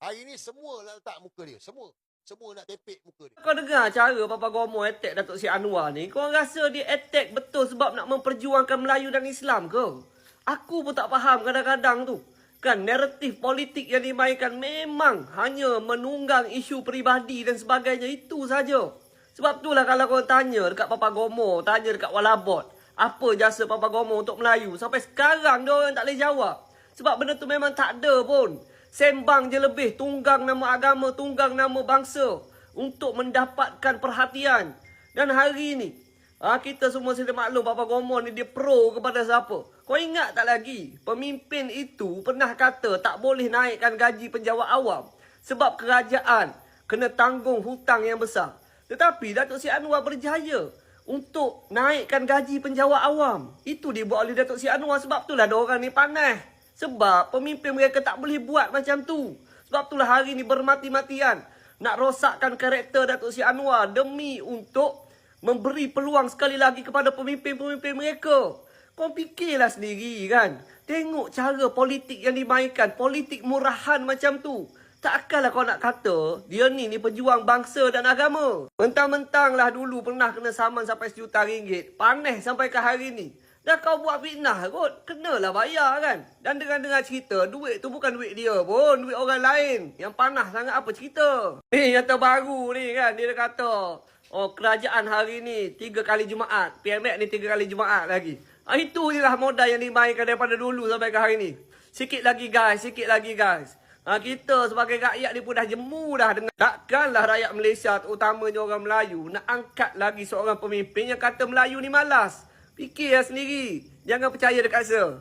Hari ni semua nak letak muka dia. Semua. Semua nak tepek muka dia. Kau dengar cara Papa Gomo attack Datuk Seri Anwar ni? Kau rasa dia attack betul sebab nak memperjuangkan Melayu dan Islam ke? Aku pun tak faham kadang-kadang tu. Kan naratif politik yang dimainkan memang hanya menunggang isu peribadi dan sebagainya. Itu saja. Sebab itulah kalau kau tanya dekat Papa Gomo, tanya dekat Walabot, apa jasa Papa Gomo untuk Melayu? Sampai sekarang dia orang tak boleh jawab. Sebab benda tu memang tak ada pun. Sembang je lebih tunggang nama agama, tunggang nama bangsa untuk mendapatkan perhatian. Dan hari ni, ha, kita semua sudah maklum Papa Gomo ni dia pro kepada siapa. Kau ingat tak lagi, pemimpin itu pernah kata tak boleh naikkan gaji penjawat awam. Sebab kerajaan kena tanggung hutang yang besar. Tetapi Datuk Seri Anwar berjaya untuk naikkan gaji penjawat awam. Itu dibuat oleh Datuk Seri Anwar sebab itulah dia orang ni panas. Sebab pemimpin mereka tak boleh buat macam tu. Sebab itulah hari ni bermati-matian nak rosakkan karakter Datuk Seri Anwar demi untuk memberi peluang sekali lagi kepada pemimpin-pemimpin mereka. Kau fikirlah sendiri kan. Tengok cara politik yang dimainkan. Politik murahan macam tu. Takkanlah kau nak kata dia ni ni pejuang bangsa dan agama. Mentang-mentang lah dulu pernah kena saman sampai sejuta ringgit. Panas sampai ke hari ni. Dah kau buat fitnah kot. Kenalah bayar kan. Dan dengar-dengar cerita duit tu bukan duit dia pun. Duit orang lain. Yang panas sangat apa cerita. Ni yang terbaru ni kan. Dia kata. Oh kerajaan hari ni tiga kali Jumaat. PMX ni tiga kali Jumaat lagi. Ah, itu je lah modal yang dimainkan daripada dulu sampai ke hari ni. Sikit lagi guys, sikit lagi guys. Ha, kita sebagai rakyat ni pun dah jemu dah dengan takkanlah rakyat Malaysia terutamanya orang Melayu nak angkat lagi seorang pemimpin yang kata Melayu ni malas. Fikirlah sendiri. Jangan percaya dekat saya.